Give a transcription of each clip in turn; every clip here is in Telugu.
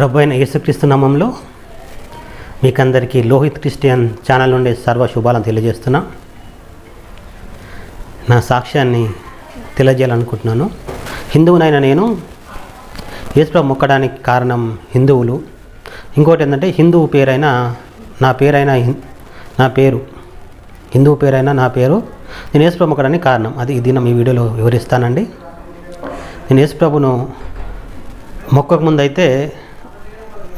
ప్రభు అయిన యేసుక్రీస్తు నామంలో మీకందరికీ లోహిత్ క్రిస్టియన్ ఛానల్ నుండి సర్వ శుభాలను తెలియజేస్తున్నా. నా సాక్ష్యాన్ని తెలియజేయాలనుకుంటున్నాను. హిందువునైన నేను యేసుప్రభు మొక్కడానికి కారణం హిందువులు. ఇంకోటి ఏంటంటే హిందువు పేరైన నా పేరైన నా పేరు హిందువు పేరైన నా పేరు నేను యేసుప్రభు మొక్కడానికి కారణం. అది ఇది నా మీ వీడియోలో వివరిస్తానండి. నేను యేసుప్రభును మొక్కకు ముందైతే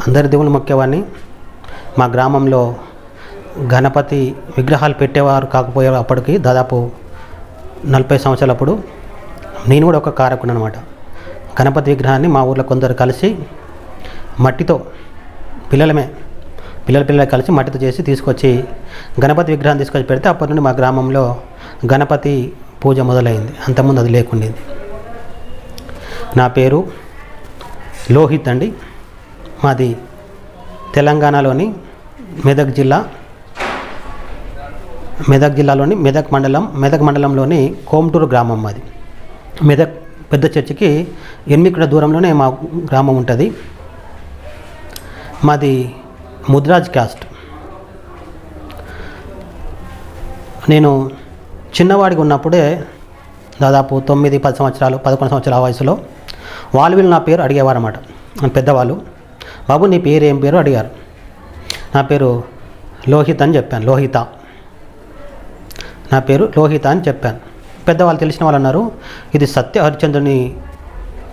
అందరి దేవుళ్ళు మొక్కేవాడిని. మా గ్రామంలో గణపతి విగ్రహాలు పెట్టేవారు కాకపోయేవారు అప్పటికి దాదాపు నలభై సంవత్సరాలప్పుడు. నేను కూడా ఒక కారకుడు అనమాట గణపతి విగ్రహాన్ని మా ఊర్లో కొందరు కలిసి మట్టితో పిల్లలమే పిల్లల పిల్లలు కలిసి మట్టితో చేసి తీసుకొచ్చి గణపతి విగ్రహం తీసుకొచ్చి పెడితే అప్పటి నుండి మా గ్రామంలో గణపతి పూజ మొదలైంది. అంతకుముందు అది లేకుండేది. నా పేరు లోహిత్ అండి. మాది తెలంగాణలోని మెదక్ జిల్లా మెదక్ జిల్లాలోని మెదక్ మండలం మెదక్ మండలంలోని కోమటూరు గ్రామం మాది. మెదక్ పెద్ద చర్చికి ఎనిమిది కిలోమీటర్ల దూరంలోనే మా గ్రామం ఉంటుంది. మాది ముద్రాజ్ క్యాస్ట్. నేను చిన్నవాడిగా ఉన్నప్పుడే దాదాపు తొమ్మిది పది సంవత్సరాలు పదకొండు సంవత్సరాల వయసులో వాళ్ళు వీళ్ళు నా పేరు అడిగేవారు అన్నమాట పెద్దవాళ్ళు. బాబు నీ పేరు ఏం పేరు? అడిగారు. నా పేరు లోహిత్ అని చెప్పాను. లోహిత. నా పేరు లోహిత అని చెప్పాను. పెద్దవాళ్ళు తెలిసిన వాళ్ళు అన్నారు ఇది సత్య హరిచంద్రుని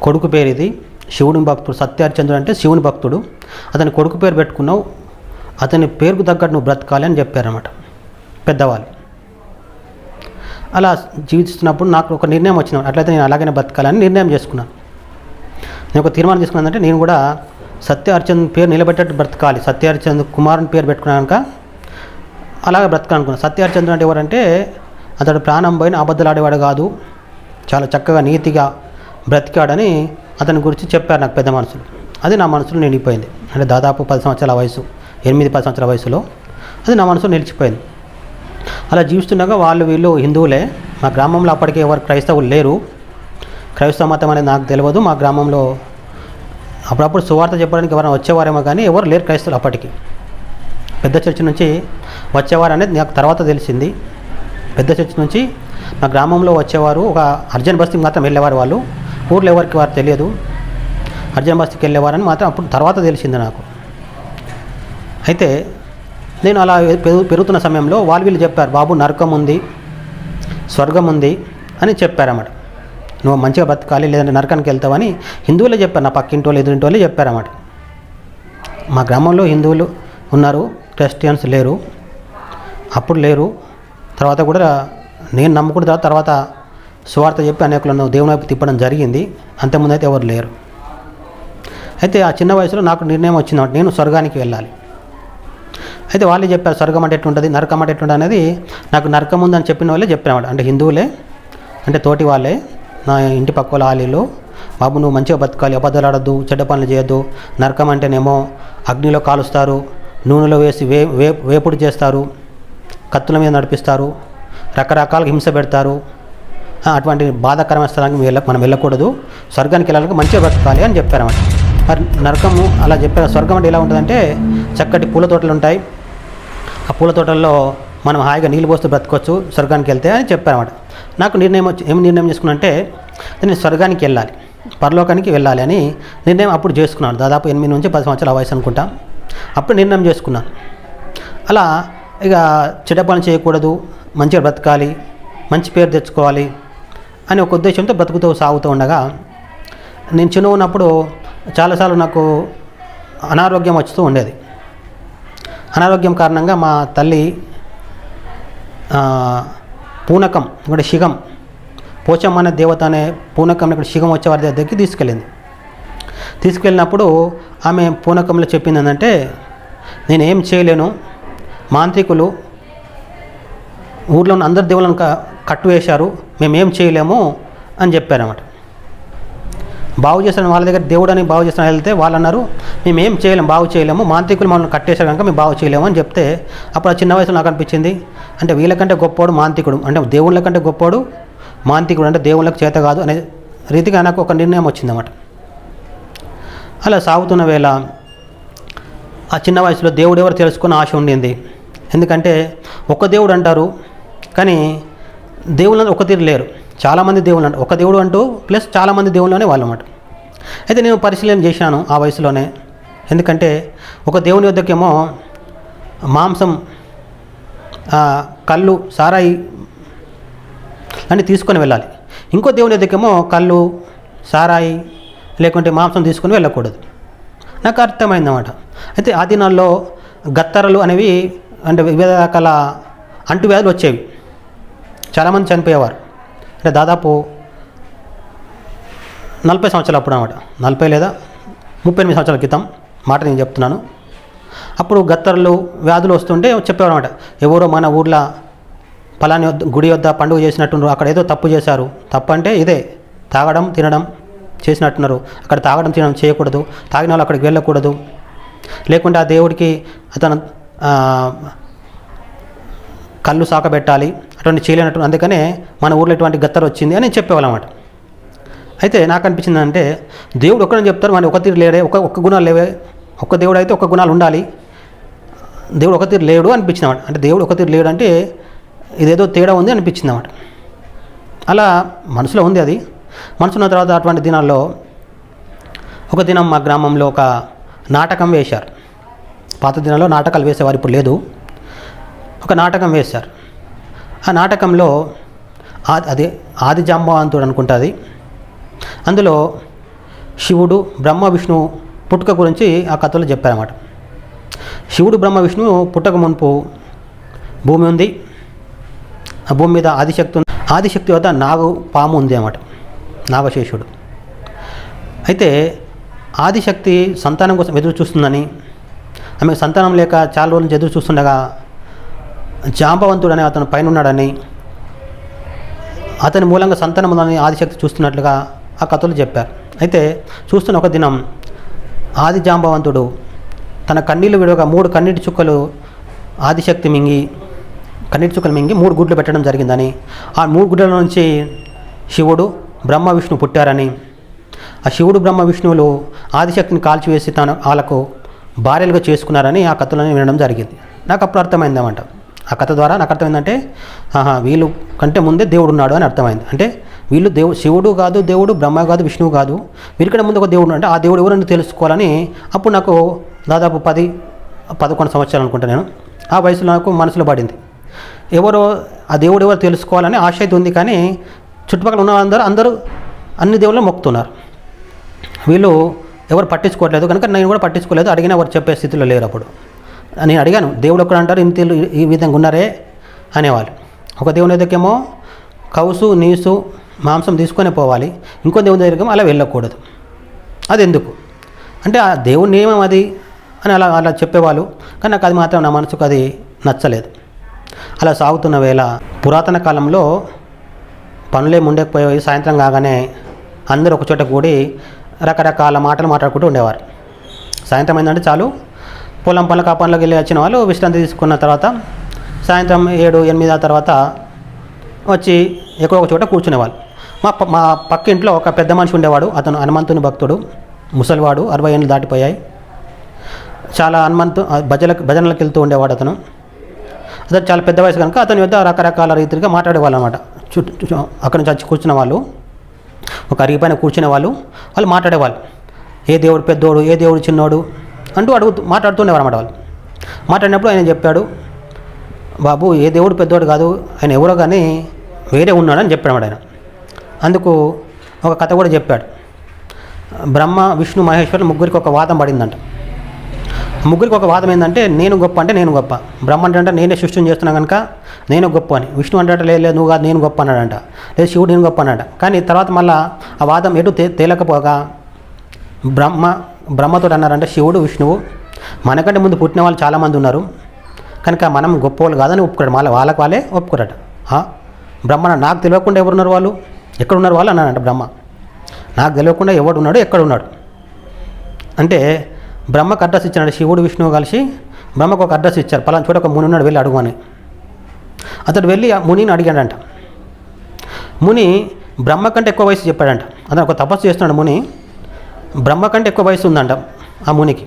కొడుకు పేరు ఇది. శివుని భక్తుడు. సత్య హరిచంద్రుడు అంటే శివుని భక్తుడు. అతని కొడుకు పేరు పెట్టుకున్నావు. అతని పేరుకు తగ్గట్టు నువ్వు బ్రతకాలి అని చెప్పారన్నమాట పెద్దవాళ్ళు. అలా జీవిస్తున్నప్పుడు నాకు ఒక నిర్ణయం వచ్చిన అట్లయితే నేను అలాగనే బ్రతకాలని నిర్ణయం చేసుకున్నాను. నేను ఒక తీర్మానం తీసుకున్నానంటే నేను కూడా సత్య హరిచంద్ పేరు నిలబెట్టట్టు బ్రతకాలి. సత్య హరిచంద్ కుమారుని పేరు పెట్టుకున్నాక అలాగే బ్రతకాలనుకున్నాను సత్య హరిచంద్రుడు అంటే ఎవరంటే అతడు ప్రాణం పోయిన అబద్ధలాడేవాడు కాదు. చాలా చక్కగా నీతిగా బ్రతికాడని అతని గురించి చెప్పారు నాకు పెద్ద మనుషులు అది నా మనసులో నిండిపోయింది. అంటే దాదాపు పది సంవత్సరాల వయసు ఎనిమిది పది సంవత్సరాల వయసులో అది నా మనసులో నిలిచిపోయింది. అలా జీవిస్తుండగా వాళ్ళు వీళ్ళు హిందువులే. మా గ్రామంలో అప్పటికే ఎవరు క్రైస్తవులు లేరు. క్రైస్తవ మతం అనేది నాకు తెలియదు. మా గ్రామంలో అప్పుడప్పుడు సువార్త చెప్పడానికి ఎవరైనా వచ్చేవారేమో కానీ ఎవరు లేరు క్రైస్తవులు అప్పటికి. పెద్ద చర్చి నుంచి వచ్చేవారు అనేది నాకు తర్వాత తెలిసింది. పెద్ద చర్చి నుంచి మా గ్రామంలో వచ్చేవారు ఒక అర్జన్ బస్తీకి మాత్రం వెళ్ళేవారు వాళ్ళు. ఊర్లో ఎవరికి వారు తెలియదు. అర్జన్ బస్తీకి వెళ్ళేవారని మాత్రం అప్పుడు తర్వాత తెలిసింది నాకు. అయితే నేను అలా పెరుగు పెరుగుతున్న సమయంలో వాళ్ళు వీళ్ళు చెప్పారు బాబు నరకం ఉంది స్వర్గం ఉంది అని చెప్పారన్నమాట. నువ్వు మంచిగా బతకాలి లేదంటే నరకానికి వెళ్తావని హిందువులే చెప్పారు. నా పక్కింటి వాళ్ళు ఎదురింటి వాళ్ళే చెప్పారన్నమాట. మా గ్రామంలో హిందువులు ఉన్నారు క్రిస్టియన్స్ లేరు అప్పుడు లేరు. తర్వాత కూడా నేను నమ్ముకున్న తర్వాత తర్వాత సువార్త చెప్పి అనేకులను దేవుని వైపు తిప్పడం జరిగింది. అంతకుముందు అయితే ఎవరు లేరు. అయితే ఆ చిన్న వయసులో నాకు నిర్ణయం వచ్చింది నేను స్వర్గానికి వెళ్ళాలి. అయితే వాళ్ళే చెప్పారు స్వర్గం అంటే ఎట్లుంటుంది నరకం అంటే ఎట్లుంటుంది అనేది నాకు నరకం ఉందని చెప్పిన వాళ్ళే చెప్పినవాడు అంటే హిందువులే అంటే తోటి వాళ్ళే నా ఇంటి పక్కల ఆలీలు బాబు నువ్వు మంచిగా బతకాలి అబద్ధాలు ఆడద్దు చెడ్డ పనులు చేయొద్దు. నరకం అంటేనేమో అగ్నిలో కాలుస్తారు నూనెలో వేసి వే వే వేపుడు చేస్తారు కత్తుల మీద నడిపిస్తారు రకరకాల హింస పెడతారు. అటువంటి బాధాకరమైన స్థలానికి వెళ్ళ మనం వెళ్ళకూడదు. స్వర్గానికి వెళ్ళాలంటే మంచిగా బ్రతకాలి అని చెప్పారన్నమాట మరి నరకము అలా చెప్పారు. స్వర్గం అంటే ఎలా ఉంటుందంటే చక్కటి పూల తోటలు ఉంటాయి. ఆ పూల తోటల్లో మనం హాయిగా నీళ్ళు పోస్తూ బ్రతకొచ్చు స్వర్గానికి వెళ్తే అని చెప్పారన్నమాట నాకు నిర్ణయం వచ్చి ఏం నిర్ణయం చేసుకున్నా అంటే నేను స్వర్గానికి వెళ్ళాలి పరలోకానికి వెళ్ళాలి అని నిర్ణయం అప్పుడు చేసుకున్నాను. దాదాపు ఎనిమిది నుంచి పది సంవత్సరాల వయసు అనుకుంటా. అప్పుడు నిర్ణయం చేసుకున్నాను. అలా ఇక చెడ్డ పని చేయకూడదు మంచిగా బ్రతకాలి మంచి పేరు తెచ్చుకోవాలి అని ఒక ఉద్దేశంతో బ్రతుకుతూ సాగుతూ ఉండగా నేను చిన్న ఉన్నప్పుడు చాలాసార్లు నాకు అనారోగ్యం వస్తూ ఉండేది. అనారోగ్యం కారణంగా మా తల్లి పూనకం ఇక్కడ శిగం పోచమ్మ అనే దేవత అనే పూనకం ఇక్కడ శిగం వచ్చే వారి దగ్గరికి తీసుకెళ్ళింది. తీసుకెళ్ళినప్పుడు ఆమె పూనకంలో చెప్పింది ఏంటంటే నేను ఏం చేయలేను. మాంత్రికులు ఊర్లో ఉన్న అందరి దేవులను కట్టు వేశారు మేము ఏం చేయలేము అని చెప్పారన్నమాట. బాగు చేసిన వాళ్ళ దగ్గర దేవుడు అని బాగు చేసిన వెళ్తే వాళ్ళు అన్నారు మేము ఏం చేయలేము బాగు చేయలేము మాంత్రికులు మనం కట్టేశారు కనుక మేము బాగు చేయలేము అని చెప్తే అప్పుడు ఆ చిన్న వయసులో నాకు అనిపించింది. అంటే వీళ్ళకంటే గొప్పవాడు మాంత్రికుడు అంటే దేవుళ్ళ కంటే గొప్పవాడు మాంత్రికుడు అంటే దేవుళ్ళకి చేత కాదు అనే రీతిగా నాకు ఒక నిర్ణయం వచ్చిందన్నమాట. అలా సాగుతున్న వేళ ఆ చిన్న వయసులో దేవుడు ఎవరు తెలుసుకున్న ఆశ ఉండింది. ఎందుకంటే ఒక దేవుడు అంటారు కానీ దేవుళ్ళు ఒక తీరు లేరు. చాలామంది దేవుళ్ళు అంటే ఒక దేవుడు అంటూ ప్లస్ చాలామంది దేవుళ్ళనే వాళ్ళు అన్నమాట అయితే నేను పరిశీలన చేశాను ఆ వయసులోనే. ఎందుకంటే ఒక దేవుని వద్దకేమో మాంసం కళ్ళు సారాయి అని తీసుకొని వెళ్ళాలి. ఇంకో దేవుని దగ్గరేమో కళ్ళు సారాయి లేకుంటే మాంసం తీసుకొని వెళ్ళకూడదు. నాకు అర్థమైందన్నమాట. అయితే ఆ దినాల్లో గత్తరలు అనేవి అంటే వివిధ రకాల అంటువ్యాధులు వచ్చేవి. చాలామంది చనిపోయేవారు. అంటే దాదాపు నలభై సంవత్సరాలు అప్పుడు అనమాట నలభై లేదా ముప్పై ఎనిమిది సంవత్సరాల క్రితం మాట నేను చెప్తున్నాను. అప్పుడు గత్తర్లు వ్యాధులు వస్తుంటే చెప్పేవారు అనమాట ఎవరో మన ఊర్లో పలాని వద్ద గుడి వద్ద పండుగ చేసినట్టున్నారు. అక్కడ ఏదో తప్పు చేశారు. తప్పు అంటే ఇదే తాగడం తినడం చేసినట్టున్నారు. అక్కడ తాగడం తినడం చేయకూడదు. తాగిన వాళ్ళు అక్కడికి వెళ్ళకూడదు. లేకుంటే ఆ దేవుడికి అతను కళ్ళు సాకబెట్టాలి. అటువంటి చేయలేనట్టు అందుకనే మన ఊర్లో ఇటువంటి గత్తరు వచ్చింది అని చెప్పేవాళ్ళమాట. అయితే నాకు అనిపించింది అంటే దేవుడు ఒక్కడని చెప్తారు మన ఒక తీరు లేడే ఒక ఒక్క గుణాలు లేవే ఒక్క దేవుడు అయితే ఒక్క గుణాలు ఉండాలి. దేవుడు ఒక తీరు లేడు అనిపించింది అన్నమాట అంటే దేవుడు ఒక తీరు లేడు అంటే ఇదేదో తేడా ఉంది అనిపించింది అన్నమాట అలా మనసులో ఉంది అది. మనసున్న తర్వాత అటువంటి దినాల్లో ఒక దినం మా గ్రామంలో ఒక నాటకం వేశారు. పాత దినాల్లో నాటకాలు వేసేవారు ఇప్పుడు లేదు. ఒక నాటకం వేశారు. ఆ నాటకంలో ఆ- అదే ఆది జాంబవంతుడు అనుకుంటుంది. అందులో శివుడు బ్రహ్మ విష్ణు పుట్టుక గురించి ఆ కథలో చెప్పారన్నమాట. శివుడు బ్రహ్మ విష్ణు పుట్టక మునుపు భూమి ఉంది. ఆ భూమి మీద ఆదిశక్తి ఉంది. ఆదిశక్తి వద్ద నాగు పాము ఉంది అన్నమాట. నాగశేషుడు. అయితే ఆదిశక్తి సంతానం కోసం ఎదురు చూస్తుందని ఆమెకు సంతానం లేక చాలా రోజుల నుంచి ఎదురు చూస్తుండగా జాంబవంతుడు అనే అతను పైన ఉన్నాడని అతని మూలంగా సంతానం ఉందని ఆదిశక్తి చూస్తున్నట్లుగా ఆ కథలు చెప్పారు. అయితే చూస్తున్న ఒక దినం ఆది జాంబవంతుడు తన కన్నీళ్ళు విడవగా మూడు కన్నీటి చుక్కలు ఆదిశక్తి మింగి కన్నీటి చుక్కలు మింగి మూడు గుడ్లు పెట్టడం జరిగిందని ఆ మూడు గుడ్ల నుంచి శివుడు బ్రహ్మ విష్ణు పుట్టారని ఆ శివుడు బ్రహ్మ విష్ణువులు ఆదిశక్తిని కాల్చివేసి తన వాళ్ళకు భార్యలుగా చేసుకున్నారని ఆ కథలను వినడం జరిగింది. నాకు అప్పుడు అర్థమైందన్నమాట. ఆ కథ ద్వారా నాకు అర్థమైందంటే ఆహా వీళ్ళు కంటే ముందే దేవుడు ఉన్నాడు అని అర్థమైంది. అంటే వీళ్ళు దేవు శివుడు కాదు దేవుడు బ్రహ్మ కాదు విష్ణువు కాదు వీరికంటే ముందు ఒక దేవుడు అంటే ఆ దేవుడు ఎవరని తెలుసుకోవాలని అప్పుడు నాకు దాదాపు పది పదకొండు సంవత్సరాలు అనుకుంటా నేను. ఆ వయసులో నాకు మనసులో పడింది. ఎవరో ఆ దేవుడు ఎవరు తెలుసుకోవాలని ఆశ అయితే ఉంది కానీ చుట్టుపక్కల ఉన్న అందరూ అందరూ అన్ని దేవుళ్ళు మొక్కుతున్నారు. వీళ్ళు ఎవరు పట్టించుకోవట్లేదు. కనుక నేను కూడా పట్టించుకోలేదు. అడిగిన ఎవరు చెప్పే స్థితిలో లేరు అప్పుడు. నేను అడిగాను. దేవుడు ఒక్కడ అంటారు? ఇంత ఈ విధంగా ఉన్నారే? అనేవాళ్ళు. ఒక దేవుని దగ్గరేమో కౌసు నీసు మాంసం తీసుకొని పోవాలి. ఇంకో దేవుని దగ్గరికి అలా వెళ్ళకూడదు. అది ఎందుకు అంటే ఆ దేవుని నియమం అది? అని అలా అలా చెప్పేవాళ్ళు. కానీ నాకు అది మాత్రం నా మనసుకు అది నచ్చలేదు. అలా సాగుతున్న వేళ పురాతన కాలంలో పనులే ఉండకపోయి సాయంత్రం కాగానే అందరూ ఒక చోట కూడి రకరకాల మాటలు మాట్లాడుకుంటూ ఉండేవారు. సాయంత్రం అయిందంటే చాలు పొలం పనుల కాపంలోకి వెళ్ళి వచ్చిన వాళ్ళు విశ్రాంతి తీసుకున్న తర్వాత సాయంత్రం ఏడు ఎనిమిది ఆ తర్వాత వచ్చి ఎక్కడో ఒక చోట కూర్చునేవాళ్ళు. మా ప- మా పక్క ఇంట్లో ఒక పెద్ద మనిషి ఉండేవాడు. అతను హనుమంతుని భక్తుడు ముసలివాడు అరవై ఏళ్ళు దాటిపోయాయి. చాలా హనుమంతు భజలకు భజనలకు భజనలకు వెళ్తూ ఉండేవాడు అతను. అతను చాలా పెద్ద వయసు కనుక అతని వద్ద రకరకాల రీతిగా మాట్లాడేవాళ్ళు అనమాట చుట్టూ చు- నుంచి వచ్చి కూర్చున్న వాళ్ళు ఒక అరిగిపైన కూర్చునే వాళ్ళు వాళ్ళు మాట్లాడేవాళ్ళు. ఏ దేవుడు పెద్దోడు ఏ దేవుడు చిన్నోడు అంటూ అడుగుతూ మాట్లాడుతుండేవారు అన్నమాట వాళ్ళు. మాట్లాడినప్పుడు ఆయన చెప్పాడు బాబు ఏ దేవుడు పెద్దోడు కాదు ఆయన ఎవరో కానీ వేరే ఉన్నాడని చెప్పాడు ఆయన. అందుకు ఒక కథ కూడా చెప్పాడు. బ్రహ్మ విష్ణు మహేశ్వరులు ముగ్గురికి ఒక వాదం పడిందంట. ముగ్గురికి ఒక వాదం ఏంటంటే నేను గొప్ప అంటే నేను గొప్ప. బ్రహ్మ అంటే నేనే సృష్టిని చేస్తున్నా కనుక నేను గొప్ప అని. విష్ణు అంటే లేదు లేదు నువ్వు కాదు నేను గొప్ప అన్నాడంట. లేదు శివుడు నేను గొప్ప అన్నాడు కానీ తర్వాత మళ్ళీ ఆ వాదం ఎటు తే తేలకపోగా బ్రహ్మ బ్రహ్మతో అన్నారంటే శివుడు విష్ణువు. మనకంటే ముందు పుట్టిన వాళ్ళు చాలామంది ఉన్నారు. కనుక మనం గొప్ప వాళ్ళు కాదని ఒప్పుకోడు. వాళ్ళ వాళ్ళకి వాళ్ళే ఒప్పుకున్నాడు బ్రహ్మ నాకు తెలియకుండా ఎవరున్నారు వాళ్ళు? ఎక్కడున్నారు వాళ్ళు? అన్నారంట బ్రహ్మ. నాకు తెలియకుండా ఎవడున్నాడు ఎక్కడున్నాడు? అంటే బ్రహ్మకు అడ్రస్ ఇచ్చాడు శివుడు విష్ణువు కలిసి. బ్రహ్మకు ఒక అడ్రస్ ఇచ్చారు. పలానా చోట ఒక ముని ఉన్నాడు వెళ్ళి అడుగు అని. అతడు వెళ్ళి ఆ మునిని అడిగాడంట. ముని బ్రహ్మ కంటే ఎక్కువ వయసు చెప్పాడంట. అతను ఒక తపస్సు చేస్తున్నాడు ముని. బ్రహ్మ కంటే ఎక్కువ వయసు ఉందంట ఆ మునికి.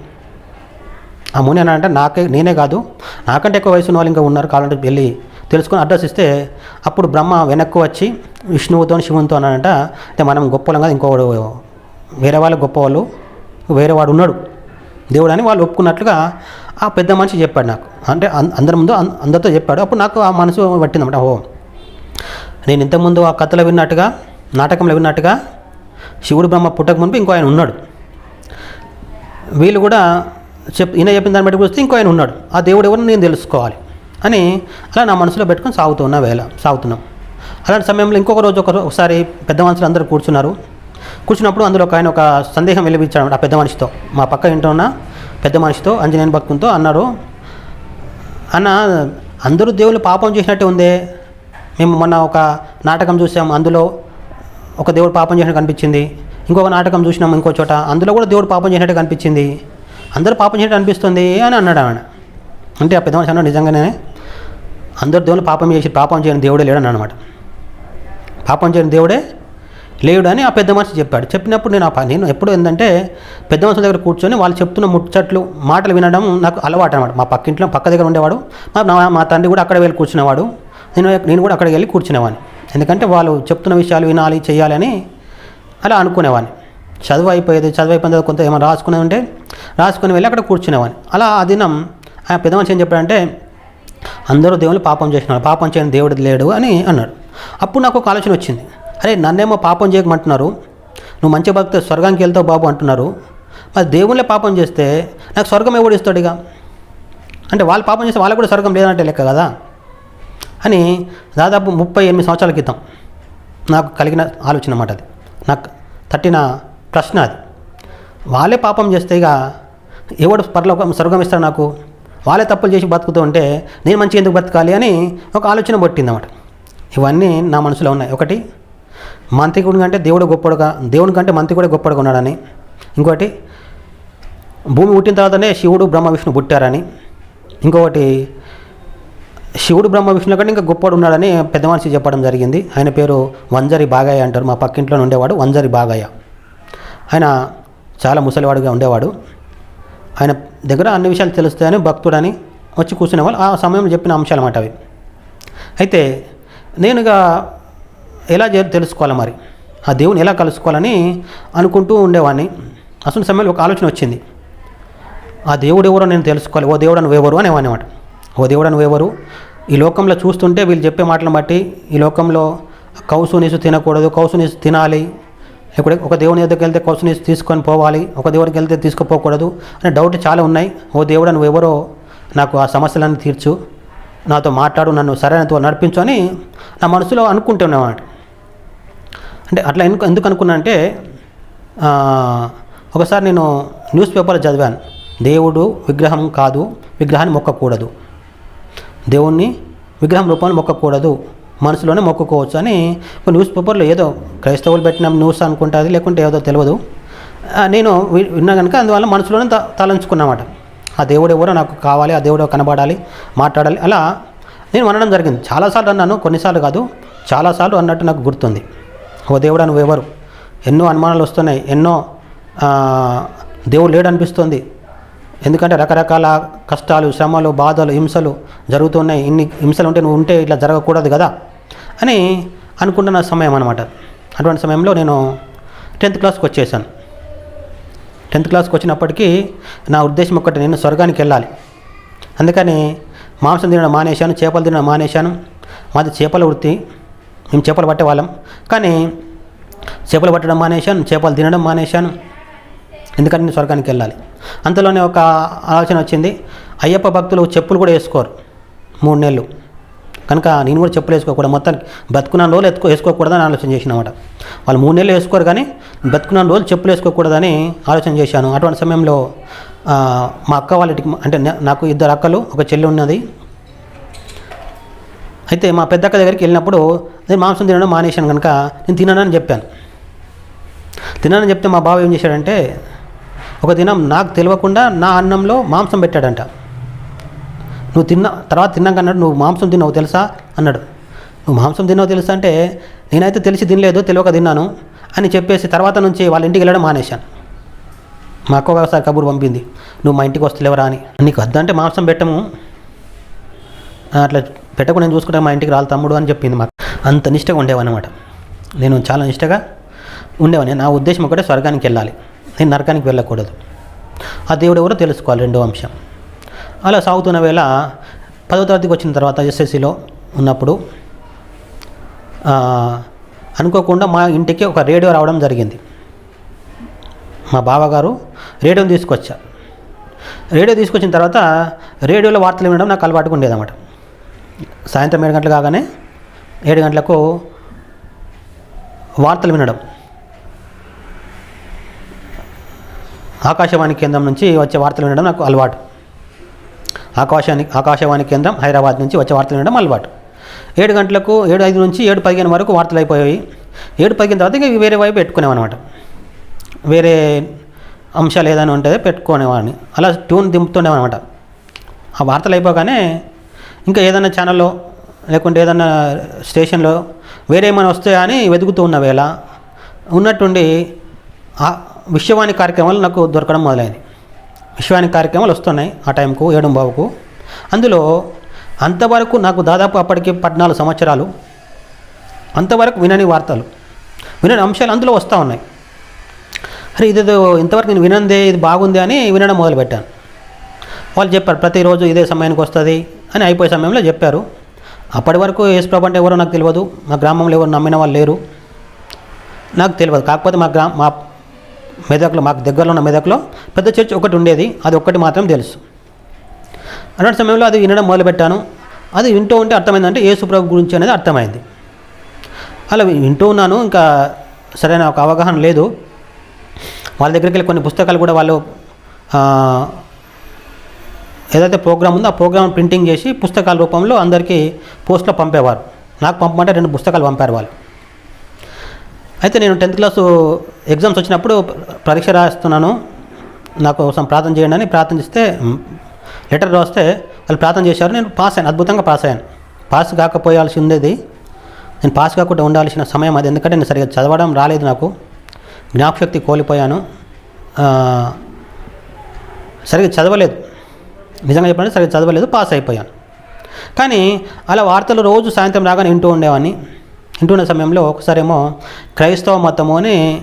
ఆ ముని అని అంటే నాకే నేనే కాదు. నాకంటే ఎక్కువ వయసు ఉన్న వాళ్ళు ఇంకా ఉన్నారు కావాలంటే వెళ్ళి తెలుసుకొని అడ్రస్ ఇస్తే అప్పుడు బ్రహ్మ వెనక్కు వచ్చి విష్ణువుతో శివునితో అనంట అంటే మనం గొప్పలం కాదు ఇంకోడు వేరే వాళ్ళు గొప్పవాళ్ళు వేరే వాడు ఉన్నాడు. దేవుడు అని వాళ్ళు ఒప్పుకున్నట్లుగా ఆ పెద్ద మనిషి చెప్పాడు నాకు. అంటే అందరి ముందు అందరితో చెప్పాడు. అప్పుడు నాకు ఆ మనసు పట్టిందన్నమాట ఓ నేను ఇంతకుముందు ఆ కథలో విన్నట్టుగా నాటకంలో విన్నట్టుగా శివుడు బ్రహ్మ పుట్టక ముందు ఇంకో ఆయన ఉన్నాడు. వీళ్ళు కూడా చెప్ ఈయన చెప్పిన దాన్ని బట్టి చూస్తే ఇంకో ఆయన ఉన్నాడు. ఆ దేవుడు ఎవరు నేను తెలుసుకోవాలి అని అలా నా మనసులో పెట్టుకొని సాగుతున్నా వేళ సాగుతున్నాం. అలాంటి సమయంలో ఇంకొక రోజు ఒకసారి పెద్ద మనుషులు అందరూ కూర్చున్నారు. కూర్చున్నప్పుడు అందులో ఒక ఆయన ఒక సందేహం వెలిపించాడు ఆ పెద్ద మనిషితో. మా పక్క ఇంట్లో ఉన్న పెద్ద మనిషితో ఆంజనేయుని భక్తులతో అన్నారు అన్న అందరూ దేవుళ్ళు పాపం చేసినట్టే ఉందే. మేము మొన్న ఒక నాటకం చూసాం. అందులో ఒక దేవుడు పాపం చేసినట్టు కనిపించింది. ఇంకొక నాటకం చూసినాం ఇంకో చోట. అందులో కూడా దేవుడు పాపం చేసినట్టు కనిపించింది. అందరూ పాపం చేసినట్టు అనిపిస్తుంది అని అన్నాడు ఆమె. అంటే ఆ పెద్ద మనిషి అన్నాడు నిజంగానే అందరు దేవుడు పాపం చేసి పాపం చేయని దేవుడే లేడని అనమాట పాపం చేయని దేవుడే లేడు అని ఆ పెద్ద మనిషి చెప్పాడు. చెప్పినప్పుడు నేను ఆ నేను ఎప్పుడు ఏంటంటే పెద్ద మనుషుల దగ్గర కూర్చొని వాళ్ళు చెప్తున్న ముచ్చట్లు మాటలు వినడం నాకు అలవాటు అనమాట మా పక్కింట్లో పక్క దగ్గర ఉండేవాడు మా నా- మా తండ్రి కూడా అక్కడ వెళ్ళి కూర్చునేవాడు. నేను నేను కూడా అక్కడికి వెళ్ళి కూర్చునేవాడిని. ఎందుకంటే వాళ్ళు చెప్తున్న విషయాలు వినాలి చేయాలి అని అలా అనుకునేవాడిని. చదువు అయిపోయేది చదువు అయిపోయిన తర్వాత కొంత ఏమైనా రాసుకునే ఉంటే రాసుకుని వెళ్ళి అక్కడ కూర్చునేవాడిని. అలా ఆ దినం ఆ పెద్ద మనిషి ఏం చెప్పాడంటే అందరూ దేవుళ్ళు పాపం చేసినారు పాపం చేయని దేవుడు లేడు అని అన్నాడు. అప్పుడు నాకు ఒక ఆలోచన వచ్చింది. అరే నన్నేమో పాపం చేయకమంటున్నారు నువ్వు మంచి భక్తి స్వర్గానికి వెళ్తావు బాబు అంటున్నారు. మరి దేవుళ్ళే పాపం చేస్తే నాకు స్వర్గం ఎవడు ఇస్తాడు ఇక? అంటే వాళ్ళు పాపం చేస్తే వాళ్ళకు కూడా స్వర్గం లేదంటే లెక్క కదా. అని దాదాపు ముప్పై ఎనిమిది సంవత్సరాల క్రితం నాకు కలిగిన ఆలోచన అన్నమాట అది. నాకు తట్టిన ప్రశ్న అది. వాళ్ళే పాపం చేస్తే ఇక ఎవడు పర్లోకం స్వర్గం ఇస్తాడు నాకు? వాళ్ళే తప్పులు చేసి బతుకుతూ ఉంటే నేను మంచిగా ఎందుకు బతకాలి అని ఒక ఆలోచన పట్టిందన్నమాట ఇవన్నీ నా మనసులో ఉన్నాయి. ఒకటి మంత్రికుడి కంటే దేవుడు గొప్పడుగా దేవుని కంటే మంత్రికుడే గొప్పడుగా ఉన్నాడని. ఇంకోటి భూమి పుట్టిన తర్వాతనే శివుడు బ్రహ్మ విష్ణు పుట్టారని. ఇంకొకటి శివుడు బ్రహ్మ విష్ణుల కంటే ఇంకా గొప్పడు ఉన్నాడని పెద్ద మనిషి చెప్పడం జరిగింది. ఆయన పేరు వంజరి బాగయ్య అంటారు. మా పక్కింట్లో ఉండేవాడు వంజరి బాగయ్య. ఆయన చాలా ముసలివాడుగా ఉండేవాడు. ఆయన దగ్గర అన్ని విషయాలు తెలుస్తాయని భక్తుడని వచ్చి కూర్చునేవాళ్ళు. ఆ సమయంలో చెప్పిన అంశాలు అన్నమాట అవి. అయితే నేనుగా ఎలా తెలుసుకోవాలి మరి? ఆ దేవుని ఎలా కలుసుకోవాలని అనుకుంటూ ఉండేవాడిని. అసలు సమయంలో ఒక ఆలోచన వచ్చింది. ఆ దేవుడు ఎవరో నేను తెలుసుకోవాలి. ఓ దేవుడు నువ్వెవరు అనేవాడిని అనమాట ఓ దేవుడు నువ్వెవరు? ఈ లోకంలో చూస్తుంటే వీళ్ళు చెప్పే మాటలను బట్టి ఈ లోకంలో కౌసు నీసు తినకూడదు కౌసు నీసు తినాలి. లేకపోతే ఒక దేవుని దగ్గరికి వెళ్తే కౌసు నీసు తీసుకొని పోవాలి ఒక దేవుడికి వెళ్తే తీసుకుపోకూడదు అనే డౌట్ చాలా ఉన్నాయి. ఓ దేవుడు నువ్వెవరో నాకు ఆ సమస్యలన్నీ తీర్చు. నాతో మాట్లాడు నన్ను సరైనతో నడిపించు అని నా మనసులో అనుకుంటున్నామాట అంటే అట్లా ఎందుకు ఎందుకు అనుకున్నా అంటే ఒకసారి నేను న్యూస్ పేపర్లో చదివాను. దేవుడు విగ్రహం కాదు విగ్రహాన్ని మొక్కకూడదు. దేవుణ్ణి విగ్రహం రూపంలో మొక్కకూడదు మనసులోనే మొక్కుకోవచ్చు అని న్యూస్ పేపర్లో ఏదో క్రైస్తవులు పెట్టిన న్యూస్ అనుకుంటుంది లేకుంటే ఏదో తెలియదు. నేను వి- విన్నా కనుక అందువల్ల మనసులోనే త తలంచుకున్నమాట. ఆ దేవుడు ఎవరో నాకు కావాలి ఆ దేవుడు కనబడాలి మాట్లాడాలి అలా నేను అనడం జరిగింది. చాలాసార్లు అన్నాను కొన్నిసార్లు కాదు చాలాసార్లు అన్నట్టు నాకు గుర్తుంది. ఓ దేవుడా నువ్వెవరు? ఎన్నో అనుమానాలు వస్తున్నాయి ఎన్నో దేవుడు లేడు అనిపిస్తుంది ఎందుకంటే రకరకాల కష్టాలు శ్రమలు బాధలు హింసలు జరుగుతున్నాయి. ఇన్ని హింసలు ఉంటే నువ్వు ఉంటే ఇట్లా జరగకూడదు కదా అని అనుకుంటున్న సమయం అనమాట అటువంటి సమయంలో నేను టెన్త్ క్లాస్కి వచ్చేసాను. టెన్త్ క్లాస్కి వచ్చినప్పటికీ నా ఉద్దేశం ఒక్కటి నేను స్వర్గానికి వెళ్ళాలి. అందుకని మాంసం తినడం మానేశాను చేపలు తినడం మానేశాను. మాది చేపల వృత్తి. మేము చేపలు పట్టేవాళ్ళం కానీ చేపలు పట్టడం మానేశాను చేపలు తినడం మానేశాను. ఎందుకంటే నేను స్వర్గానికి వెళ్ళాలి. అంతలోనే ఒక ఆలోచన వచ్చింది. అయ్యప్ప భక్తులు చెప్పులు కూడా వేసుకోరు. మూడు నెలలు. కనుక నేను కూడా చెప్పులు వేసుకోకూడదు. మొత్తానికి బతుకున్న రోజులు ఎత్తుకో వేసుకోకూడదని ఆలోచన చేసినమాట వాళ్ళు మూడు నెలలు వేసుకోరు కానీ బతుకున్న రోజులు చెప్పులు వేసుకోకూడదని ఆలోచన చేశాను. అటువంటి సమయంలో మా అక్క వాళ్ళకి అంటే నాకు ఇద్దరు అక్కలు ఒక చెల్లి ఉన్నది. అయితే మా పెద్దక్క దగ్గరికి వెళ్ళినప్పుడు నేను మాంసం తినడం మానేశాను కనుక నేను తిననని చెప్పాను. తిననని చెప్తే మా బావ ఏం చేశాడంటే ఒక దినం నాకు తెలియకుండా నా అన్నంలో మాంసం పెట్టాడంట. నువ్వు తిన్నా తర్వాత తిన్నాక అన్నాడు నువ్వు మాంసం తిన్నావు తెలుసా? అన్నాడు. నువ్వు మాంసం తిన్నావు తెలుసా? అంటే నేనైతే తెలిసి తినలేదు తెలియక తిన్నాను అని చెప్పేసి తర్వాత నుంచి వాళ్ళ ఇంటికి వెళ్ళడం మానేశాను. మా అక్క ఒకసారి కబురు పంపింది నువ్వు మా ఇంటికి వస్తలేవరా? అని. నీకు వద్దంటే మాంసం పెట్టము. అట్లా పెట్టకుండా నేను చూసుకుంటే మా ఇంటికి రాలి తమ్ముడు అని చెప్పింది మాకు అంత నిష్టగా ఉండేవన్నమాట నేను చాలా నిష్టగా ఉండేవాడిని. నా ఉద్దేశం ఒకటే స్వర్గానికి వెళ్ళాలి. నేను నరకానికి వెళ్ళకూడదు. ఆ దేవుడు ఎవరో తెలుసుకోవాలి రెండో అంశం. అలా సాగుతున్న వేళ పదో తరగతికి వచ్చిన తర్వాత ఎస్ఎస్సిలో ఉన్నప్పుడు అనుకోకుండా మా ఇంటికి ఒక రేడియో రావడం జరిగింది. మా బావగారు రేడియోని తీసుకొచ్చారు. రేడియో తీసుకొచ్చిన తర్వాత రేడియోలో వార్తలు వినడం నాకు అలవాటుగా ఉండేదన్నమాట. సాయంత్రం ఏడు గంటలు కాగానే ఏడు గంటలకు వార్తలు వినడం. ఆకాశవాణి కేంద్రం నుంచి వచ్చే వార్తలు వినడం నాకు అలవాటు. ఆకాశానికి ఆకాశవాణి కేంద్రం హైదరాబాద్ నుంచి వచ్చే వార్తలు వినడం అలవాటు. ఏడు గంటలకు ఏడు ఐదు నుంచి ఏడు పదిహేను వరకు వార్తలు అయిపోయాయి. ఏడు పదిహేను తర్వాత ఇంకా వేరే వైపు పెట్టుకునేవన్నమాట వేరే అంశాలు ఏదైనా ఉంటే పెట్టుకునేవాడిని అలా ట్యూన్ దింపుతుండేవన్నమాట ఆ వార్తలు అయిపోగానే ఇంకా ఏదైనా ఛానల్లో లేకుంటే ఏదైనా స్టేషన్లో వేరే ఏమైనా వస్తాయా అని వెతుకుతూ ఉన్న వేళ ఉన్నట్టుండి విశ్వవాణి కార్యక్రమాలు నాకు దొరకడం మొదలైంది. విశ్వవాణి కార్యక్రమాలు వస్తున్నాయి ఆ టైంకు ఏడు బాబుకు అందులో అంతవరకు నాకు దాదాపు అప్పటికి పద్నాలుగు సంవత్సరాలు. అంతవరకు వినని వార్తలు వినని అంశాలు అందులో వస్తూ ఉన్నాయి. అరే ఇది ఇంతవరకు నేను వినందే ఇది బాగుంది అని వినడం మొదలుపెట్టాను. వాళ్ళు చెప్పారు ప్రతిరోజు ఇదే సమయానికి వస్తుంది అని అయిపోయే సమయంలో చెప్పారు. అప్పటి వరకు యేసుప్రభు అంటే ఎవరో నాకు తెలియదు. మా గ్రామంలో ఎవరు నమ్మిన వాళ్ళు లేరు. నాకు తెలియదు. కాకపోతే మా గ్రామ మా మెదక్లో మాకు దగ్గరలో ఉన్న మెదక్లో పెద్ద చర్చ్ ఒకటి ఉండేది అది ఒక్కటి మాత్రం తెలుసు. అలాంటి సమయంలో అది వినడం మొదలుపెట్టాను. అది వింటూ ఉంటే అర్థమైందంటే యేసుప్రభు గురించి అనేది అర్థమైంది. అలా వింటూ ఉన్నాను ఇంకా సరైన ఒక అవగాహన లేదు. వాళ్ళ దగ్గరికి వెళ్ళి కొన్ని పుస్తకాలు కూడా వాళ్ళు ఏదైతే ప్రోగ్రామ్ ఉందో ఆ ప్రోగ్రామ్ ప్రింటింగ్ చేసి పుస్తకాల రూపంలో అందరికీ పోస్ట్లో పంపేవారు. నాకు పంపమంటే రెండు పుస్తకాలు పంపారు వాళ్ళు. అయితే నేను టెన్త్ క్లాసు ఎగ్జామ్స్ వచ్చినప్పుడు పరీక్ష రాస్తున్నాను. నాకు కోసం ప్రార్థన చేయండి అని ప్రార్థన చేస్తే లెటర్ రాస్తే వాళ్ళు ప్రార్థన చేశారు. నేను పాస్ అయ్యాను అద్భుతంగా పాస్ అయ్యాను. పాస్ కాకపోయాల్సి ఉండేది నేను పాస్ కాకుండా ఉండాల్సిన సమయం అది. ఎందుకంటే నేను సరిగ్గా చదవడం రాలేదు నాకు. జ్ఞాపశక్తి కోల్పోయాను. సరిగ్గా చదవలేదు. నిజంగా చెప్పాలంటే సరిగ్గా చదవలేదు పాస్ అయిపోయాను. కానీ అలా వార్తలు రోజు సాయంత్రం రాగానే వింటూ ఉండేవాడిని వింటున్న సమయంలో ఒకసారేమో క్రైస్తవ మతము అని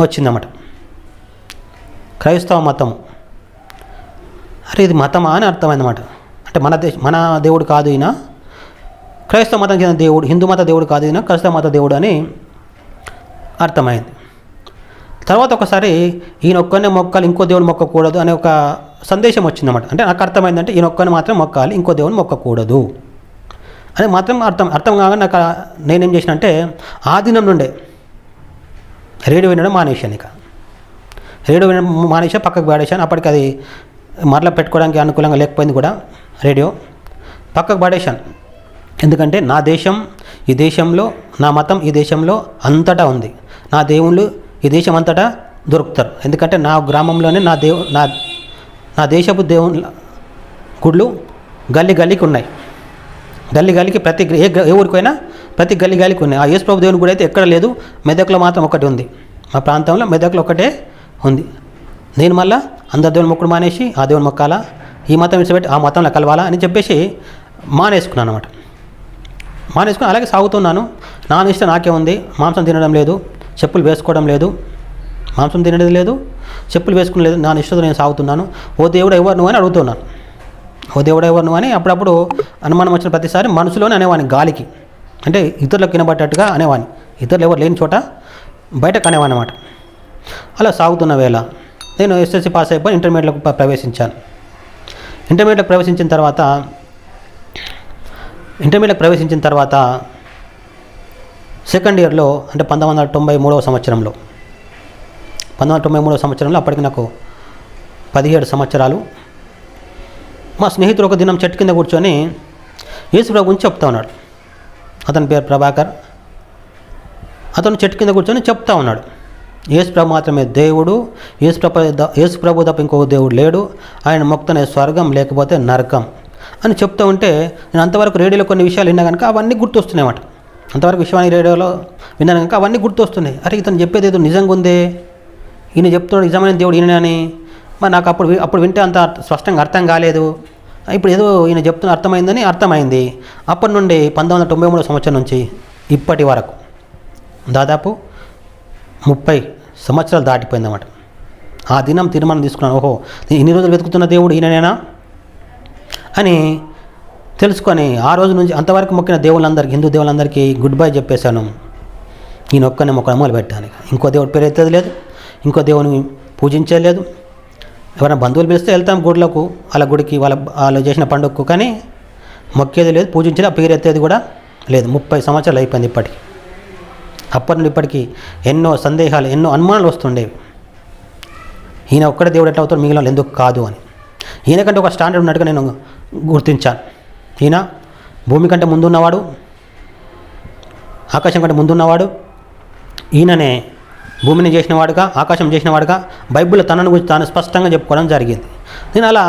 వచ్చిందన్నమాట. క్రైస్తవ మతము. అరే ఇది మతమా అని అర్థమైందన్నమాట. అంటే మన దేశ మన దేవుడు కాదు ఈయన. క్రైస్తవ మతం చెందిన దేవుడు హిందూ మత దేవుడు కాదు ఈయన క్రైస్తవ మత దేవుడు అని అర్థమైంది. తర్వాత ఒకసారి ఈయన ఒక్కనే మొక్కాలి ఇంకో దేవుడు మొక్కకూడదు అనే ఒక సందేశం వచ్చిందన్నమాట. అంటే నాకు అర్థమైందంటే ఈయన ఒక్కని మాత్రం మొక్కాలి ఇంకో దేవుని మొక్కకూడదు. అని మాత్రం అర్థం అర్థం కాగా నాకు నేనేం చేసిన అంటే ఆ దినం నుండే రేడియో వినడం మానేశాను ఇక. రేడియో వినడం మానేసా పక్కకు పాడేశాను. అప్పటికి అది మరల పెట్టుకోవడానికి అనుకూలంగా లేకపోయింది కూడా రేడియో. పక్కకు పాడేశాను. ఎందుకంటే నా దేశం ఈ దేశంలో నా మతం ఈ దేశంలో అంతటా ఉంది. నా దేవుళ్ళు ఈ దేశం అంతటా దొరుకుతారు. ఎందుకంటే నా గ్రామంలోనే నా దేవు నా నా దేశపు దేవుళ్ళ గుళ్ళు గల్లీ గల్లీకి ఉన్నాయి. గల్లీ గాలికి ప్రతి ఏ గ- ఏ ఊరికైనా ప్రతి గల్లీ గాలికి ఉన్నాయి. ఆ యేసుప్రభు దేవుని గుడి అయితే ఎక్కడ లేదు. మెదక్లో మాత్రం ఒకటి ఉంది. మా ప్రాంతంలో మెదక్లో ఒకటే ఉంది. నేను మళ్ళా అందరి దేవుని మొక్కుడు మానేసి ఆ దేవుని మొక్కాలా? ఈ మతం విడిచిపెట్టి ఆ మతంలో కలవాలా? అని చెప్పేసి మానేసుకున్నాను అనమాట మానేసుకుని అలాగే సాగుతున్నాను. నా ఇష్టం నాకే ఉంది. మాంసం తినడం లేదు. చెప్పులు వేసుకోవడం లేదు. మాంసం తినడం లేదు. చెప్పులు వేసుకుని లేదు. నా ఇష్టంతో నేను సాగుతున్నాను. ఓ దేవుడు ఎవరు నువ్వు అని అడుగుతున్నాను. ఓ దేవుడు ఎవరు అని అప్పుడప్పుడు అనుమానం వచ్చిన ప్రతిసారి మనసులోనే అనేవాని గాలికి. అంటే ఇతరులకు వినబడ్డట్టుగా అనేవాని ఇతరులు ఎవరు లేని చోట బయటకు అనేవాని అనమాట అలా సాగుతున్న వేళ నేను ఎస్ఎస్సి పాస్ అయిపోయి ఇంటర్మీడియట్లకు ప్రవేశించాను. ఇంటర్మీడియట్లకు ప్రవేశించిన తర్వాత ఇంటర్మీడియట్ ప్రవేశించిన తర్వాత సెకండ్ ఇయర్లో అంటే పంతొమ్మిది వందల తొంభై మూడవ సంవత్సరంలో పంతొమ్మిది వందల తొంభై మూడవ సంవత్సరంలో అప్పటికి నాకు పదిహేడు సంవత్సరాలు మా స్నేహితుడు ఒక దినం చెట్టు కింద కూర్చొని యేసుప్రభు గురించి చెప్తా ఉన్నాడు. అతని పేరు ప్రభాకర్. అతను చెట్టు కింద కూర్చొని చెప్తా ఉన్నాడు. యేసుప్రభు మాత్రమే దేవుడు యేసుప్రభు యేసుప్రభు తప్ప ఇంకొక దేవుడు లేడు. ఆయన మొక్తనే స్వర్గం లేకపోతే నరకం అని చెప్తూ ఉంటే నేను అంతవరకు రేడియోలో కొన్ని విషయాలు విన్నా కనుక అవన్నీ గుర్తొస్తున్నాయన్నమాట అంతవరకు విషయాన్ని రేడియోలో విన్నాను కనుక అవన్నీ గుర్తొస్తున్నాయి. అరే ఇతను చెప్పేది ఏదో నిజంగా ఉందే ఈయన చెప్తున్నాడు నిజమైన దేవుడు ఈయన అని. మరి నాకు అప్పుడు అప్పుడు వింటే అంత స్పష్టంగా అర్థం కాలేదు. ఇప్పుడు ఏదో ఈయన చెప్తున్న అర్థమైందని అర్థమైంది. అప్పటి నుండి పంతొమ్మిది వందల తొంభై మూడో సంవత్సరం నుంచి ఇప్పటి వరకు దాదాపు ముప్పై సంవత్సరాలు దాటిపోయిందన్నమాట. ఆ దినం తీర్మానం తీసుకున్నాను. ఓహో ఇన్ని రోజులు వెతుకుతున్న దేవుడు ఈయననేనా? అని తెలుసుకొని ఆ రోజు నుంచి అంతవరకు మొక్కిన దేవుళ్ళందరికీ హిందూ దేవుళ్ళందరికీ గుడ్ బై చెప్పేశాను. ఈయన ఒక్కనే మొక్క మొదలు పెట్టాను ఇంకో దేవుడి పేరు ఎత్తేది లేదు. ఇంకో దేవుని పూజించలేదు ఎవరైనా బంధువులు పిలిస్తే వెళ్తాం గుడిలకు వాళ్ళ గుడికి వాళ్ళ వాళ్ళు చేసిన పండుగకు కానీ మొక్కేది లేదు పూజించేది ఆ పేరు ఎత్తేది కూడా లేదు. ముప్పై సంవత్సరాలు అయిపోయింది ఇప్పటికి. అప్పటి నుండి ఇప్పటికీ ఎన్నో సందేహాలు ఎన్నో అనుమానాలు వస్తుండేవి. ఈయన ఒక్కడే దేవుడు ఎట్లా అవుతాడు మిగిలిన ఎందుకు కాదు అని. ఈయన కంటే ఒక స్టాండర్డ్ ఉన్నట్టుగా నేను గుర్తించాను. ఈయన భూమి కంటే ముందున్నవాడు ఆకాశం కంటే ముందున్నవాడు ఈయననే భూమిని చేసినవాడుగా ఆకాశం చేసినవాడుగా బైబిల్ తనను గురించి తాను స్పష్టంగా చెప్పుకోవడం జరిగింది. నేను అలా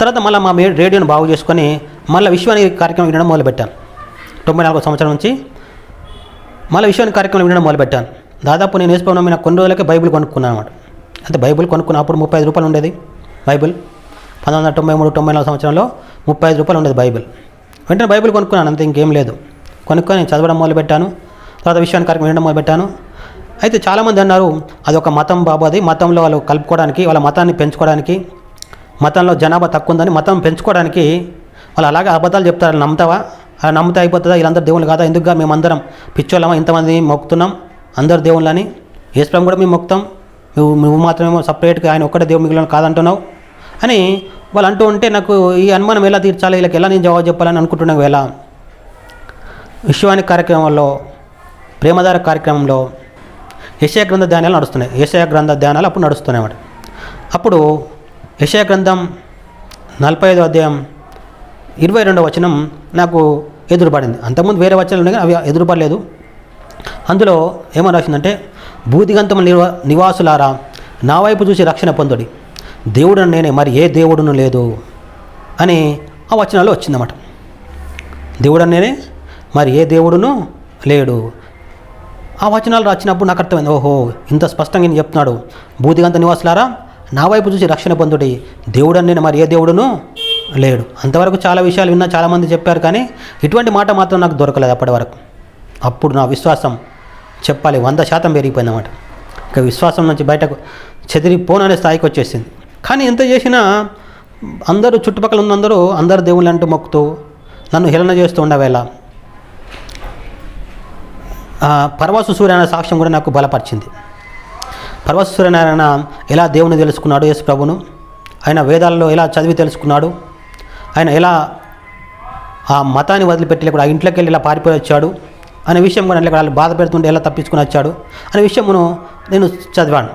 తర్వాత మళ్ళీ మా రేడియోని బాగు చేసుకొని మళ్ళీ విశ్వాని కార్యక్రమం వినడం మొదలుపెట్టాను. తొంభై నాలుగో సంవత్సరం నుంచి మళ్ళీ విశ్వాని కార్యక్రమం వినడం మొదలుపెట్టాను. దాదాపు నేను వేసుకోవడం మీద కొన్ని రోజులకే బైబిల్ కొనుక్కున్నాను అనమాట అంటే బైబిల్ కొనుక్కున్న అప్పుడు ముప్పై ఐదు రూపాయలు ఉండేది బైబిల్. పంతొమ్మిది వందల తొంభై మూడు తొంభై నాలుగు సంవత్సరంలో ముప్పై ఐదు రూపాయలు ఉండేది బైబిల్. వెంటనే బైబిల్ కొనుక్కున్నాను అంతే ఇంకేం లేదు. కొనుక్కొని చదవడం మొదలుపెట్టాను. తర్వాత విశ్వాని కార్యక్రమం వినడం మొదలుపెట్టాను. అయితే చాలామంది అన్నారు అదొక మతం బాబు అది మతంలో వాళ్ళు కలుపుకోవడానికి వాళ్ళ మతాన్ని పెంచుకోవడానికి మతంలో జనాభా తక్కువ ఉందని మతం పెంచుకోవడానికి వాళ్ళు అలాగే అబద్ధాలు చెప్తారు. నమ్ముతావా? అలా నమ్మితే అయిపోతుందా? వీళ్ళందరూ దేవుళ్ళు కాదా? ఎందుకుగా మేమందరం పిచ్చోళ్ళమా? ఇంతమంది మొక్కుతున్నాం. అందరు దేవుళ్ళని. ఏసుప్రభు కూడా మేము మొక్కుతాం. నువ్వు నువ్వు మాత్రమేమో సపరేట్గా ఆయన ఒక్కడే దేవుడు మిగిలిన కాదంటున్నావు. అని వాళ్ళు అంటూ ఉంటే నాకు ఈ అనుమానం ఎలా తీర్చాలి? వీళ్ళకి ఎలా నేను జవాబు చెప్పాలని అనుకుంటున్నాను ఎలా విశ్వానికి కార్యక్రమంలో ప్రేమదార కార్యక్రమంలో యశయ గ్రంథ ధ్యానాలు నడుస్తున్నాయి. యశయ గ్రంథ ధ్యానాలు అప్పుడు నడుస్తున్నాయి అన్నమాట. అప్పుడు యశయ గ్రంథం నలభై ఐదో అధ్యాయం ఇరవై రెండవ వచనం నాకు ఎదురుపడింది. అంతకుముందు వేరే వచనాలు ఉన్నాయి అవి ఎదురుపడలేదు. అందులో ఏమని రాసిందంటే బూదిగంతము నివ నివాసులారా నా వైపు చూసి రక్షణ పొందుడి. దేవుడు నేనే మరి ఏ దేవుడును లేదు అని ఆ వచనాలు వచ్చిందన్నమాట. దేవుడు నేనే మరి ఏ దేవుడును లేడు ఆ వచనాలు రాసినప్పుడు నాకు అర్థమైంది ఓహో ఇంత స్పష్టంగా నేను చెప్తున్నాడు. బూదిగంత నివాసులారా నా వైపు చూసి రక్షణ పొందుడి. దేవుడు నేను మరి ఏ దేవుడును? లేడు. అంతవరకు చాలా విషయాలు విన్నా చాలామంది చెప్పారు కానీ ఇటువంటి మాట మాత్రం నాకు దొరకలేదు అప్పటి వరకు అప్పుడు నా విశ్వాసం చెప్పాలి వంద శాతం పెరిగిపోయిందన్నమాట. ఇక విశ్వాసం నుంచి బయటకు చెదిరిపోననే స్థాయికి వచ్చేసింది. కానీ ఎంత చేసినా అందరూ చుట్టుపక్కల ఉన్న అందరూ అందరు దేవుళ్ళు అంటూ మొక్కుతూ నన్ను హేళన చేస్తూ ఉండవేళ పరవాసు సూర్యనారాయణ సాక్ష్యం కూడా నాకు బలపరిచింది. పరవాసు సూర్యనారాయణ ఎలా దేవుని తెలుసుకున్నాడు యేసు ప్రభును ఆయన వేదాలలో ఎలా చదివి తెలుసుకున్నాడు? ఆయన ఎలా ఆ మతాన్ని వదిలిపెట్టి కూడా ఆ ఇంట్లోకి వెళ్ళి ఇలా పారిపోయి వచ్చాడు? అనే విషయం కూడా లేక వాళ్ళు బాధ పెడుతుంటే ఎలా తప్పించుకుని వచ్చాడు? అనే విషయమును నేను చదివాను.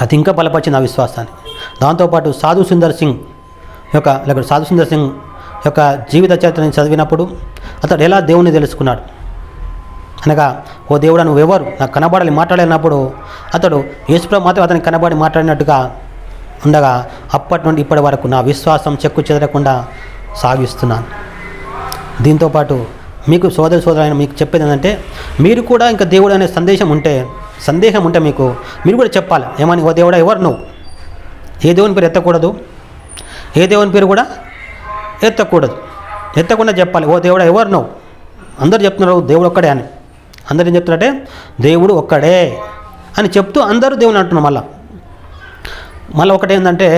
అది ఇంకా బలపరిచింది ఆ విశ్వాసాన్ని. దాంతోపాటు సాధు సుందర్ సింగ్ యొక్క లేకపోతే సాధు సుందర్ సింగ్ యొక్క జీవిత చరిత్రని చదివినప్పుడు అతడు ఎలా దేవుణ్ణి తెలుసుకున్నాడు? అనగా ఓ దేవుడా నువ్వెవరు? నాకు కనబడాలి మాట్లాడినప్పుడు అతడు యేసుప్రభు మాత్రం అతనికి కనబడి మాట్లాడినట్టుగా ఉండగా అప్పటి నుండి ఇప్పటి వరకు నా విశ్వాసం చెక్కు చెదరకుండా సాగిస్తున్నాను. దీంతోపాటు మీకు సోదర సోదరైన మీకు చెప్పేది ఏంటంటే మీరు కూడా ఇంకా దేవుడు అనే సందేశం ఉంటే సందేహం ఉంటే మీకు మీరు కూడా చెప్పాలి. ఏమని? ఓ దేవుడా ఎవరు నువ్వు? ఏ దేవుని పేరు ఎత్తకూడదు? ఏ దేవుని పేరు కూడా ఎత్తకూడదు. ఎత్తకుండా చెప్పాలి. ఓ దేవుడా ఎవరు నువ్వు? అందరు చెప్తున్నారు దేవుడు ఒక్కడే అని. అందరు ఏం చెప్తున్నారంటే దేవుడు ఒక్కడే అని చెప్తూ అందరూ దేవుని అంటున్నారు మళ్ళా. మళ్ళీ ఒకటి ఏంటంటే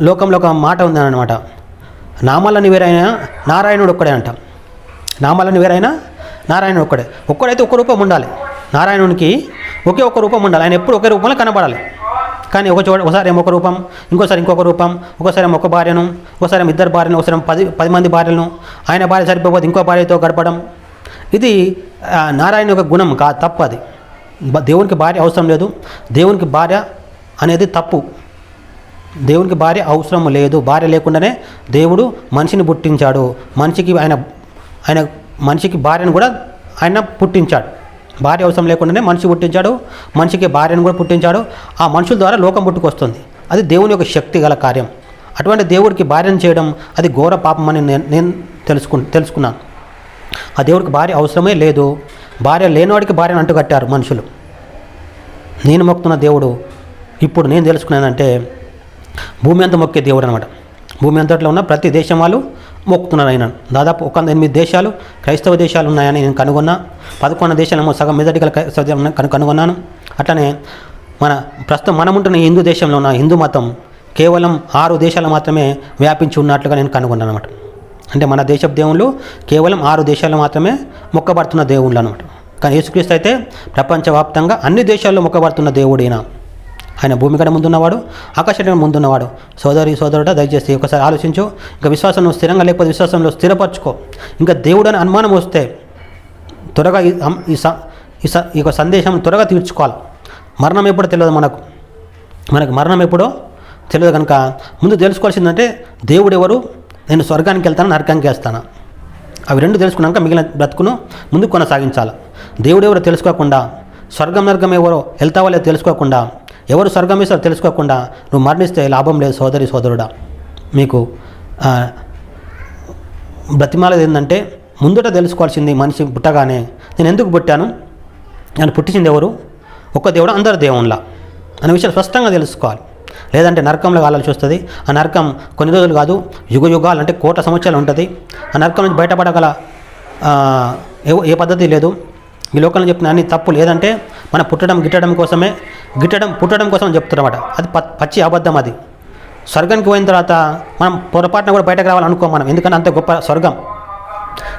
లోకంలో ఒక మాట ఉంది అనమాట నామాలని వేరైనా నారాయణుడు ఒక్కడే అంట. నామాలని వేరైనా నారాయణుడు ఒక్కడే. ఒక్కడైతే ఒక్క రూపం ఉండాలి. నారాయణునికి ఒకే ఒక్క రూపం ఉండాలి. ఆయన ఎప్పుడు ఒకే రూపంలో కనబడాలి. కానీ ఒక చోట ఒకసారి ఏమో ఒక రూపం ఇంకోసారి ఇంకొక రూపం ఒకసారి ఏమో ఒక భార్యను ఒకసారి ఇద్దరు భార్యను ఒకసారి పది పది మంది భార్యలను ఆయన భార్య సరిపోతే ఇంకో భార్యతో గడపడం ఇది నారాయణ యొక్క గుణం కా తప్పు అది. దేవునికి భార్య అవసరం లేదు. దేవునికి భార్య అనేది తప్పు. దేవునికి భార్య అవసరం లేదు. భార్య లేకుండానే దేవుడు మనిషిని పుట్టించాడు. మనిషికి ఆయన ఆయన మనిషికి భార్యను కూడా ఆయన పుట్టించాడు. భార్య అవసరం లేకుండానే మనిషి పుట్టించాడు. మనిషికి భార్యను కూడా పుట్టించాడు. ఆ మనుషుల ద్వారా లోకం పుట్టుకొస్తుంది. అది దేవుని యొక్క శక్తి గల కార్యం. అటువంటి దేవుడికి భార్యను చేయడం అది ఘోర పాపం అని నేను నేను తెలుసుకు తెలుసుకున్నాను. ఆ దేవుడికి భార్య అవసరమే లేదు. భార్య లేనివాడికి భార్యను అంటుకట్టారు మనుషులు. నేను మొక్కుతున్న దేవుడు ఇప్పుడు నేను తెలుసుకున్నానంటే భూమి అంతా మొక్కే దేవుడు అనమాట భూమి అంతట్లో ఉన్న ప్రతి దేశం వాళ్ళు మొక్కుతున్నారు ఆయన. దాదాపు ఒక ఎనిమిది దేశాలు క్రైస్తవ దేశాలు ఉన్నాయని నేను కనుగొన్నా. పదకొండు దేశాలేమో సగం మెదటిగల క్రైస్తవ కను కనుగొన్నాను. అట్లనే మన ప్రస్తుతం మనముంటున్న హిందూ దేశంలో ఉన్న హిందూ మతం కేవలం ఆరు దేశాలు మాత్రమే వ్యాపించి ఉన్నట్లుగా నేను కనుగొన్నాను అనమాట అంటే మన దేశపు దేవుళ్ళు కేవలం ఆరు దేశాల్లో మాత్రమే మొక్కబడుతున్న దేవుళ్ళు అనమాట కానీ యేసుక్రీస్తు అయితే ప్రపంచవ్యాప్తంగా అన్ని దేశాల్లో మొక్కబడుతున్న దేవుడైనా ఆయన భూమి కడ ముందున్నవాడు ఆకాశం ముందున్నవాడు. సోదరి సోదరుడ దయచేసి ఒకసారి ఆలోచించు. ఇంకా విశ్వాసం స్థిరంగా లేకపోతే విశ్వాసంలో స్థిరపరచుకో. ఇంకా దేవుడు అని అనుమానం వస్తే త్వరగా ఈ ఈ స ఈ స ఈ యొక్క సందేశం త్వరగా తీర్చుకోవాలి. మరణం ఎప్పుడో తెలియదు మనకు. మనకు మరణం ఎప్పుడో తెలియదు కనుక ముందు తెలుసుకోవాల్సిందంటే దేవుడు ఎవరు? నేను స్వర్గానికి వెళ్తాను నరకానికి వేస్తాను. అవి రెండు తెలుసుకున్నాక మిగిలిన బ్రతుకును ముందు కొనసాగించాలి. దేవుడు ఎవరో తెలుసుకోకుండా స్వర్గం నరకం ఎవరో వెళ్తావో లేదో తెలుసుకోకుండా ఎవరు స్వర్గం వేస్తారో తెలుసుకోకుండా నువ్వు మరణిస్తే లాభం లేదు సోదరి సోదరుడా. మీకు బ్రతిమాలది ఏంటంటే ముందుట తెలుసుకోవాల్సింది మనిషి పుట్టగానే నేను ఎందుకు పుట్టాను? నన్ను పుట్టించింది ఎవరు? ఒక్క దేవుడు అందరు దేవుళ్ళ. అనే విషయాలు స్పష్టంగా తెలుసుకోవాలి. లేదంటే నరకంలో కాలాల్సి వస్తుంది ఆ నరకం కొన్ని రోజులు కాదు యుగ యుగాలు అంటే కోట సంవత్సరాలు ఉంటుంది. ఆ నరకం నుంచి బయటపడగల ఏ పద్ధతి లేదు. ఈ లోకంలో చెప్పిన అన్ని తప్పు లేదంటే మన పుట్టడం గిట్టడం కోసమే గిట్టడం పుట్టడం కోసం చెప్తున్నమాట. అది ప- పచ్చి అబద్ధం అది. స్వర్గానికి పోయిన తర్వాత మనం పొరపాటున కూడా బయటకు రావాలనుకో మనం. ఎందుకంటే అంత గొప్ప స్వర్గం.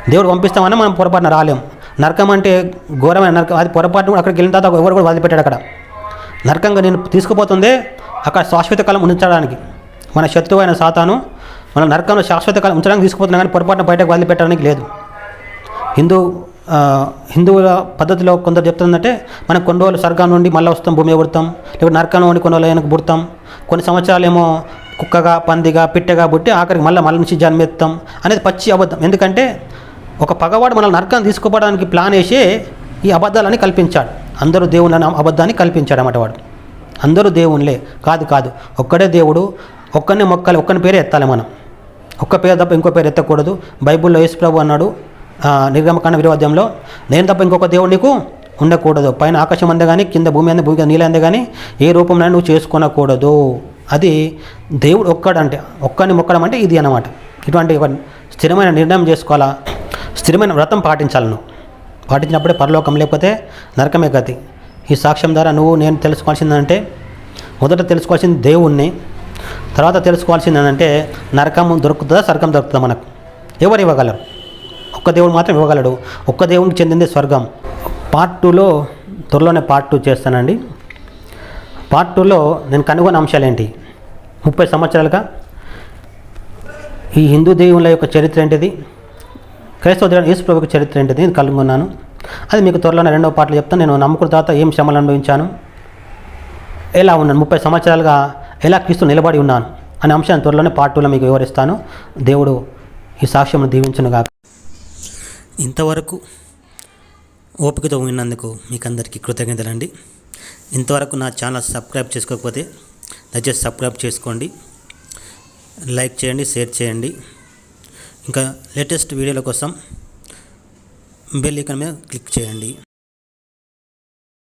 దేవుడు పంపిస్తామని మనం పొరపాటున రాలేం. నరకం అంటే ఘోరమైన నరకం. అది పొరపాటున కూడా అక్కడికి వెళ్ళిన తర్వాత ఎవరు కూడా వదిలిపెట్టాడు అక్కడ. నరకంగా నేను తీసుకుపోతుందే అక్కడ శాశ్వత కాలం ఉంచడానికి. మన శత్రువు అయిన సాతాను మన నరకంలో శాశ్వత కాలం ఉంచడానికి తీసుకుపోతున్నా కానీ పొరపాటున బయటకు వదిలిపెట్టడానికి లేదు. హిందూ హిందువుల పద్ధతిలో కొందరు చెప్తుందంటే మనం కొన్ని రోజులు స్వర్గం నుండి మళ్ళీ వస్తాం భూమి పుడతాం లేకపోతే నరకం నుండి కొన్ని రోజులు వెనక్కి పుడతాం. కొన్ని సంవత్సరాలు ఏమో కుక్కగా పందిగా పిట్టగా పుట్టి ఆఖరికి మళ్ళీ మళ్ళీ నుంచి జన్మెత్తాం అనేది పచ్చి అబద్ధం. ఎందుకంటే ఒక పగవాడు మనల్ని నరకం తీసుకుపోవడానికి ప్లాన్ వేసి ఈ అబద్ధాలని కల్పించాడు. అందరూ దేవుని అబద్ధాన్ని కల్పించాడు అన్నమాట వాడు. అందరూ దేవునిలే. కాదు కాదు. ఒక్కడే దేవుడు ఒక్కరిని మొక్కలు ఒక్కని పేరే ఎత్తాలి మనం. ఒక్క పేరు తప్ప ఇంకో పేరు ఎత్తకూడదు. బైబిల్లో యేసు ప్రభు అన్నాడు నిర్గమకాండ విరోధ్యంలో నేను తప్ప ఇంకొక దేవుడు నీకు ఉండకూడదు. పైన ఆకాశం అందే కానీ కింద భూమి అందే భూమి కింద నీళ్ళ అందే కానీ ఏ రూపంలో నువ్వు చేసుకునకూడదు. అది దేవుడు ఒక్కడంటే ఒక్కడిని మొక్కడం అంటే ఇది అనమాట ఇటువంటి ఒక స్థిరమైన నిర్ణయం చేసుకోవాలా? స్థిరమైన వ్రతం పాటించాలను పాటించినప్పుడే పరలోకం లేకపోతే నరకమే గతి. ఈ సాక్ష్యం ద్వారా నువ్వు నేను తెలుసుకోవాల్సిందంటే మొదట తెలుసుకోవాల్సింది దేవుణ్ణి తర్వాత తెలుసుకోవాల్సింది ఏంటంటే నరకం దొరుకుతుందా స్వర్గం దొరుకుతుందా మనకు? ఎవరు ఇవ్వగలరు? ఒక్క దేవుడు మాత్రం ఇవ్వగలడు. ఒక్క దేవునికి చెందింది స్వర్గం. పార్ట్ టూలో త్వరలోనే పార్ట్ టూ చేస్తానండి. పార్ట్ టూలో నేను కనుగొన్న అంశాలు ఏంటి? ముప్పై సంవత్సరాలుగా ఈ హిందూ దేవుల యొక్క చరిత్ర ఏంటిది? క్రైస్తవ దేవుడు యేసు ప్రభుకి చరిత్ర ఏంటిది? నేను కనుగొన్నాను. అది మీకు త్వరలోనే రెండవ పాటలు చెప్తాను. నేను నమ్ముకున్న తర్వాత ఏం శ్రమలు అనుభవించాను? ఎలా ఉన్నాను? ముప్పై సంవత్సరాలుగా ఎలా క్రీస్తు నిలబడి ఉన్నాను? అనే అంశాన్ని త్వరలోనే పార్ట్ టూలో మీకు వివరిస్తాను. దేవుడు ఈ సాక్ష్యం దీవించునుగా ఇంతవరకు ఓపికతో విన్నందుకు మీకు అందరికీ కృతజ్ఞతలండి ఇంతవరకు నా ఛానల్ సబ్స్క్రైబ్ చేసుకోకపోతే దయచేసి సబ్స్క్రైబ్ చేసుకోండి. లైక్ చేయండి షేర్ చేయండి. ఇంకా లేటెస్ట్ వీడియోల కోసం బెల్ ఐకాన్ మీద క్లిక్ చేయండి.